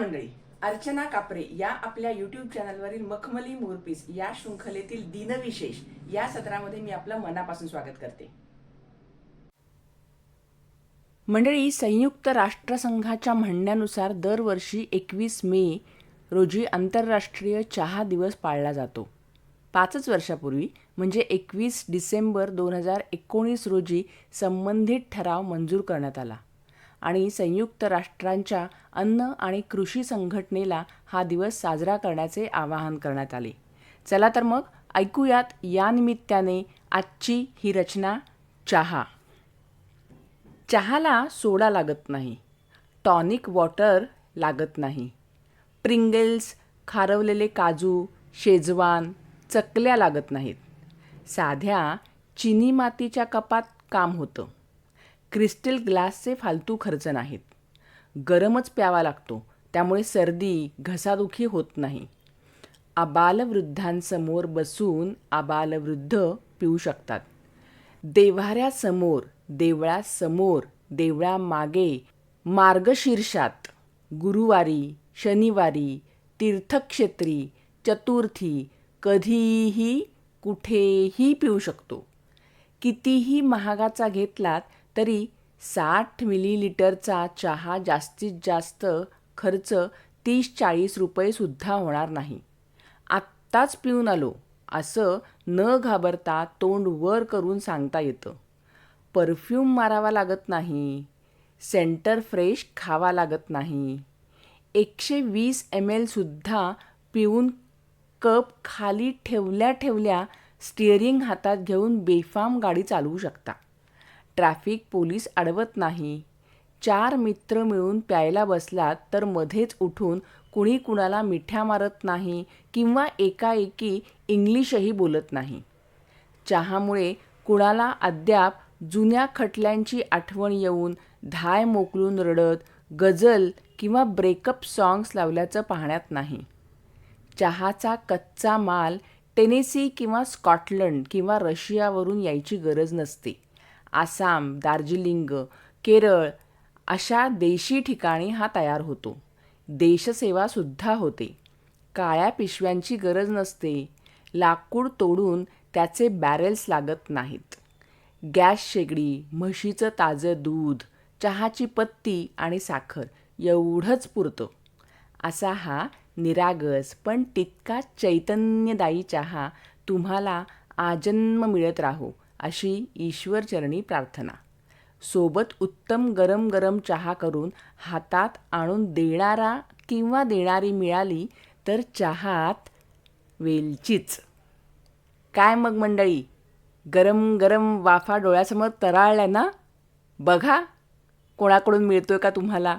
मंडळी अर्चना कापरे या आपल्या युट्यूब चॅनलवरील मखमली मोरपीस या शृंखलेतील दिनविशेष या सत्रामध्ये मी आपलं मनापासून स्वागत करते. मंडळी संयुक्त राष्ट्रसंघाच्या म्हणण्यानुसार दरवर्षी एकवीस मे रोजी आंतरराष्ट्रीय चहा दिवस पाळला जातो. पाचच वर्षापूर्वी म्हणजे एकवीस डिसेंबर दोन हजार एकोणीस रोजी संबंधित ठराव मंजूर करण्यात आला. आणि संयुक्त राष्ट्रांच्या अन्न आणि कृषी संघटनेला हा दिवस साजरा करण्याचे आवाहन करण्यात आले. चला तर मग ऐकूयात यानिमित्ताने आजची ही रचना चहा. चहाला सोडा लागत नाही. टॉनिक वॉटर लागत नाही. प्रिंगल्स खारवलेले काजू शेजवान चकल्या लागत नाहीत. साध्या चिनी मातीच्या कपात काम होतं. क्रिस्टल ग्लासचे फालतू खर्च नाहीत. गरमच प्यावा लागतो. त्यामुळे सर्दी घसादुखी होत नाही. आबालवृद्धांसमोर बसून आबालवृद्ध पिऊ शकतात. देव्हाऱ्यासमोर देवळासमोर देवळामागे मार्गशीर्षात गुरुवारी शनिवारी तीर्थक्षेत्री चतुर्थी कधीही कुठेही पिऊ शकतो. कितीही महागाचा घेतलात तरी साठ मिलीलिटरचा चहा जास्तीत जास्त खर्च तीस चाळीस रुपयेसुद्धा होणार नाही. आत्ताच पिऊन आलो असं न घाबरता तोंड वर करून सांगता येतं. परफ्यूम मारावा लागत नाही सेंटर फ्रेश खावा लागत नाही. एकशे वीस एम एलसुद्धा पिऊन कप खाली ठेवल्या ठेवल्या स्टिअरिंग हातात घेऊन बेफाम गाडी चालवू शकता. ट्रॅफिक पोलीस अडवत नाही. चार मित्र मिळून प्यायला बसलात तर मध्येच उठून कुणी कुणाला मिठ्या मारत नाही किंवा एकाएकी इंग्लिशही बोलत नाही. चहामुळे कुणाला अद्याप जुन्या खटल्यांची आठवण येऊन धाय मोकलून रडत गझल किंवा ब्रेकअप सॉंग्स लावल्याचं पाहण्यात नाही. चहाचा कच्चा माल टेनेसी किंवा स्कॉटलंड किंवा रशियावरून यायची गरज नसते. आसाम दार्जिलिंग केरळ अशा देशी ठिकाणी हा तयार होतो. देशसेवासुद्धा होते. काळ्या पिशव्यांची गरज नसते. लाकूड तोडून त्याचे बॅरेल्स लागत नाहीत. गॅस शेगडी म्हशीचं ताजं दूध चहाची पत्ती आणि साखर एवढंच पुरतं. असा हा निरागस पण तितका चैतन्यदायी चहा तुम्हाला आजन्म मिळत राहो अशी ईश्वरचरणी प्रार्थना. सोबत उत्तम गरम गरम चहा करून हातात आणून देणारा किंवा देणारी मिळाली तर चहात वेलचीच. काय मग मंडळी? गरम गरम वाफा डोळ्यासमोर तराळल्या ना? बघा कोणाकडून मिळतोय का तुम्हाला?